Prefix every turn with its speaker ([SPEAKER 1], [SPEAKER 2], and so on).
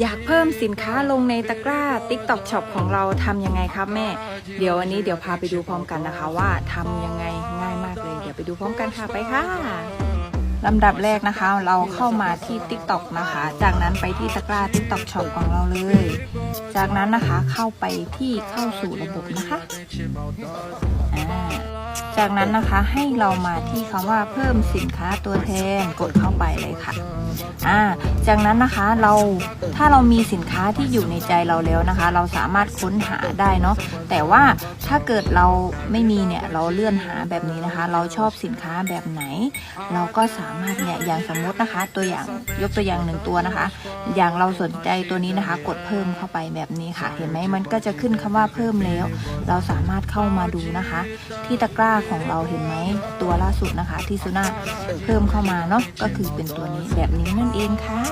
[SPEAKER 1] อยากเพิ่มสินค้าลงในตะกร้า TikTok Shop ของเราทำยังไงครับแม่ เดี๋ยววันนี้เดี๋ยวพาไปดูพร้อมกันนะคะ ว่าทำยังไงง่ายมากเลย เดี๋ยวไปดูพร้อมกันค่ะไปค่ะลำดับแรกนะคะ เราเข้ามาที่ TikTok นะคะ จากนั้นไปที่ตะกร้า TikTok Shop ของเราเลย จากนั้นนะคะเข้าไปที่เข้าสู่ระบบนะคะ จากนั้นนะคะให้เรามาที่คำว่าเพิ่มสินค้าตัวแทนกดเข้าไปเลยค่ะ อ่า จากนั้นนะคะเราถ้าเรามีสินค้าที่อยู่ในใจเราแล้วนะคะ เราสามารถค้นหาได้เนาะแต่ว่าถ้าเกิดเราไม่มีเนี่ยเราเลื่อนหาแบบนี้นะคะ เราชอบสินค้าแบบไหน เราก็สามารถเนี่ยอย่างสมมตินะคะ ตัวอย่างยกตัวอย่างหนึ่งตัวนะคะ อย่างเราสนใจตัวนี้นะคะ กดเพิ่มเข้าไปแบบนี้ค่ะ เห็นไหมมันก็จะขึ้นคำว่าเพิ่มแล้ว เราสามารถเข้ามาดูนะคะ ที่ตะกร้าของเราเห็นไหมตัวล่าสุดนะคะ ที่สุน่าเพิ่มเข้ามาเนาะก็คือเป็นตัวนี้แบบนี้นั่นเองค่ะ